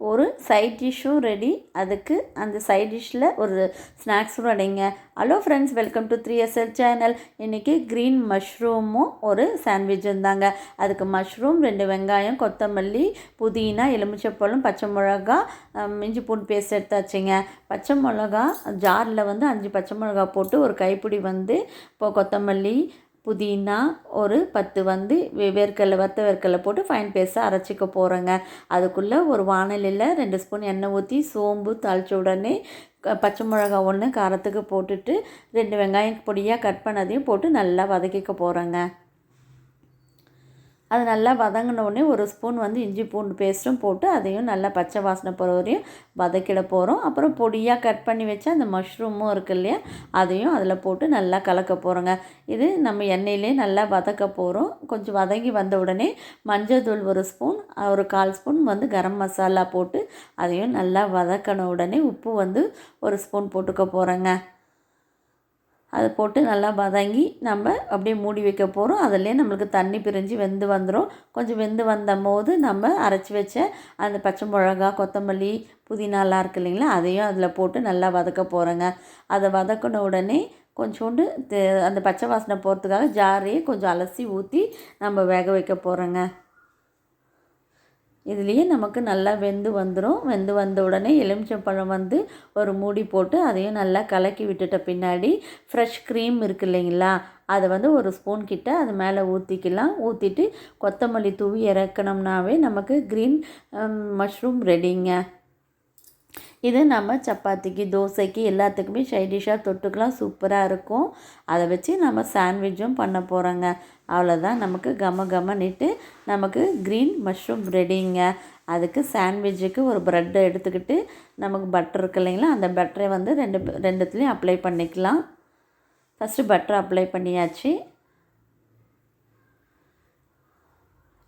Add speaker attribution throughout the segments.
Speaker 1: ஒரு side டிஷ்ஷும் ready அதுக்கு அந்த சைட் டிஷ்ஷில் ஒரு ஸ்நாக்ஸும் ரெடிங்க hello friends welcome to three SL channel இன்றைக்கி க்ரீன் மஷ்ரூமும் ஒரு சாண்ட்விச்சும் தாங்க அதுக்கு மஷ்ரூம் ரெண்டு வெங்காயம் கொத்தமல்லி புதினா எலுமிச்சப்பழம் பச்சை மிளகா மிஞ்சி இஞ்சி பூண்டு பேஸ்ட் எடுத்தாச்சுங்க பச்சை மிளகா ஜாரில் வந்து அஞ்சு பச்சை மிளகா போட்டு ஒரு கைப்பிடி வந்து இப்போ கொத்தமல்லி புதினா ஒரு பத்து வந்து வேர்க்கடலை வத்த வேர்க்கடலை போட்டு ஃபைன் பேஸ்ட்டாக அரைச்சிக்க போகிறேங்க அதுக்குள்ளே ஒரு வானலியில் ரெண்டு ஸ்பூன் எண்ணெய் ஊற்றி சோம்பு தாளித்த உடனே க- பச்சை மிளகா ஒன்று காரத்துக்கு போட்டுட்டு ரெண்டு வெங்காயம் பொடியாக கட் பண்ணதையும் போட்டு நல்லா வதக்கிக்க போகிறேங்க அது நல்லா வதங்கின உடனே ஒரு ஸ்பூன் வந்து இஞ்சி பூண்டு பேஸ்ட்டும் போட்டு அதையும் நல்லா பச்சை வாசனை போகிற வரையும் வதக்கிட போகிறோம் அப்புறம் பொடியாக கட் பண்ணி வச்சா அந்த மஷ்ரூமும் இருக்கு இல்லையா அதையும் அதில் போட்டு நல்லா கலக்க போகிறோங்க இது நம்ம எண்ணெயிலே நல்லா வதக்க போகிறோம் கொஞ்சம் வதங்கி வந்த உடனே மஞ்சள் தூள் ஒரு ஸ்பூன் ஒரு கால் ஸ்பூன் வந்து கரம் மசாலா போட்டு அதையும் நல்லா வதக்கின உடனே உப்பு வந்து ஒரு ஸ்பூன் போட்டுக்க போகிறேங்க அதை போட்டு நல்லா வதங்கி நம்ம அப்படியே மூடி வைக்க போகிறோம் அதிலே நம்மளுக்கு தண்ணி பிரிஞ்சு வெந்து வந்துடும் கொஞ்சம் வெந்து வந்த போது நம்ம அரைச்சி வச்ச அந்த பச்சை மிளகா கொத்தமல்லி புதினாலாம் இருக்கு இல்லைங்களா அதையும் அதில் போட்டு நல்லா வதக்க போகிறேங்க அதை வதக்கின உடனே கொஞ்சோண்டு தே- அந்த பச்சை வாசனை போகிறதுக்காக ஜாரையே கொஞ்சம் அலசி ஊற்றி நம்ம வேக வைக்க போகிறோங்க இதுலேயே நமக்கு நல்லா வெந்து வந்துடும் வெந்து வந்த உடனே எலுமிச்சம்பழம் வந்து ஒரு மூடி போட்டு அதையும் நல்லா கலக்கி விட்டுட்ட பின்னாடி ஃப்ரெஷ் க்ரீம் இருக்கு இல்லைங்களா? அதை வந்து ஒரு ஸ்பூன் கிட்ட அது மேலே ஊற்றிக்கலாம் ஊற்றிட்டு கொத்தமல்லி தூவி இறக்கணும்னாவே நமக்கு க்ரீன் மஷ்ரூம் ரெடிங்க இது நம்ம சப்பாத்திக்கு தோசைக்கு எல்லாத்துக்குமே சைடிஷாக டிஷ்ஷாக தொட்டுக்கலாம். சூப்பராக இருக்கும். அதை வச்சு நம்ம சாண்ட்விட்சும் பண்ண போகிறோங்க அவ்வளோதான் நமக்கு கம கமன்னிட்டு நமக்கு க்ரீன் மஷ்ரூம் ரெடிங்க அதுக்கு சாண்ட்விட்சுக்கு ஒரு ப்ரெட்டை எடுத்துக்கிட்டு நமக்கு பட்டர் இருக்கு இல்லைங்களா? அந்த பட்டரை வந்து ரெண்டு ரெண்டுத்துலேயும் அப்ளை பண்ணிக்கலாம். ஃபஸ்ட்டு பட்டர் அப்ளை பண்ணியாச்சு.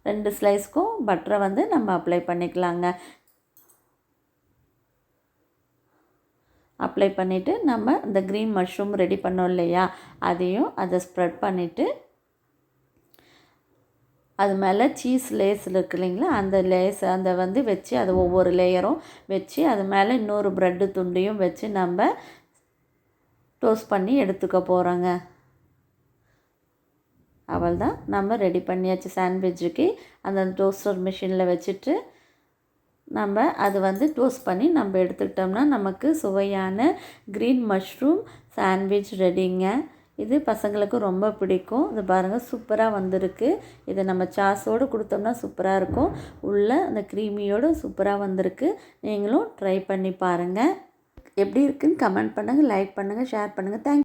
Speaker 1: ரெண்டு ஸ்லைஸ்க்கும் பட்டரை வந்து நம்ம அப்ளை பண்ணிக்கலாங்க. அப்ளை பண்ணிவிட்டு நம்ம இந்த க்ரீன் மஷ்ரூம் ரெடி பண்ணோம் இல்லையா? அதையும் அதை ஸ்ப்ரெட் பண்ணிவிட்டு அது மேலே சீஸ் லேஸ் இருக்கு இல்லைங்களா? அந்த லேஸ் அந்த வந்து வச்சு அது ஒவ்வொரு லேயரும் வச்சு அது மேலே இன்னொரு ப்ரெட்டு துண்டையும் வச்சு நம்ம டோஸ்ட் பண்ணி எடுத்துக்க போகிறோங்க அவள் தான் நம்ம ரெடி பண்ணியாச்சு சாண்ட்விட்சுக்கு அந்த டோஸ்டர் மிஷினில் வச்சுட்டு நம்ம அது வந்து டோஸ்ட் பண்ணி நம்ம எடுத்துக்கிட்டோம்னா நமக்கு சுவையான க்ரீன் மஷ்ரூம் சாண்ட்விச் ரெடிங்க இது பசங்களுக்கு ரொம்ப பிடிக்கும். இது பாருங்கள் சூப்பராக வந்திருக்கு. இதை நம்ம சாஸோடு கொடுத்தோம்னா சூப்பராக இருக்கும். உள்ளே அந்த க்ரீமியோடு சூப்பராக வந்திருக்கு. நீங்களும் ட்ரை பண்ணி பாருங்கள் எப்படி இருக்குன்னு கமெண்ட் பண்ணுங்கள் லைக் பண்ணுங்கள் ஷேர் பண்ணுங்கள் தேங்க்